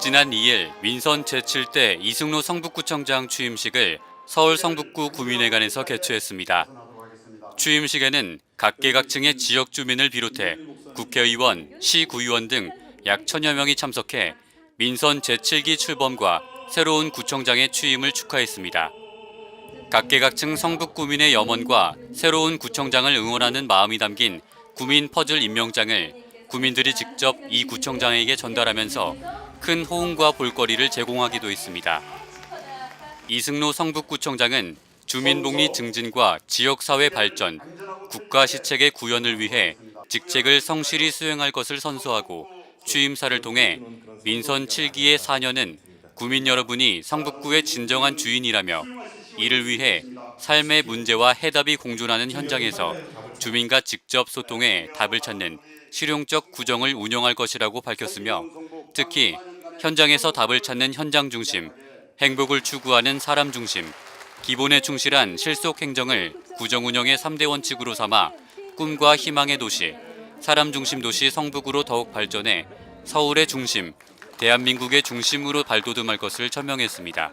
지난 2일 민선 제7대 이승로 성북구청장 취임식을 서울 성북구 구민회관에서 개최했습니다. 취임식에는 각계각층의 지역 주민을 비롯해 국회의원, 시구의원 등 약 천여 명이 참석해 민선 제7기 출범과 새로운 구청장의 취임을 축하했습니다. 각계각층 성북구민의 염원과 새로운 구청장을 응원하는 마음이 담긴 구민 퍼즐 임명장을 구민들이 직접 이 구청장에게 전달하면서 큰 호응과 볼거리를 제공하기도 했습니다. 이승로 성북구청장은 주민복리 증진과 지역사회 발전, 국가 시책의 구현을 위해 직책을 성실히 수행할 것을 선서하고 취임사를 통해 민선 7기의 4년은 구민 여러분이 성북구의 진정한 주인이라며 이를 위해 삶의 문제와 해답이 공존하는 현장에서 주민과 직접 소통해 답을 찾는 실용적 구정을 운영할 것이라고 밝혔으며 특히 현장에서 답을 찾는 현장 중심, 행복을 추구하는 사람 중심, 기본에 충실한 실속 행정을 구정 운영의 3대 원칙으로 삼아 꿈과 희망의 도시, 사람 중심 도시 성북으로 더욱 발전해 서울의 중심, 대한민국의 중심으로 발돋움할 것을 천명했습니다.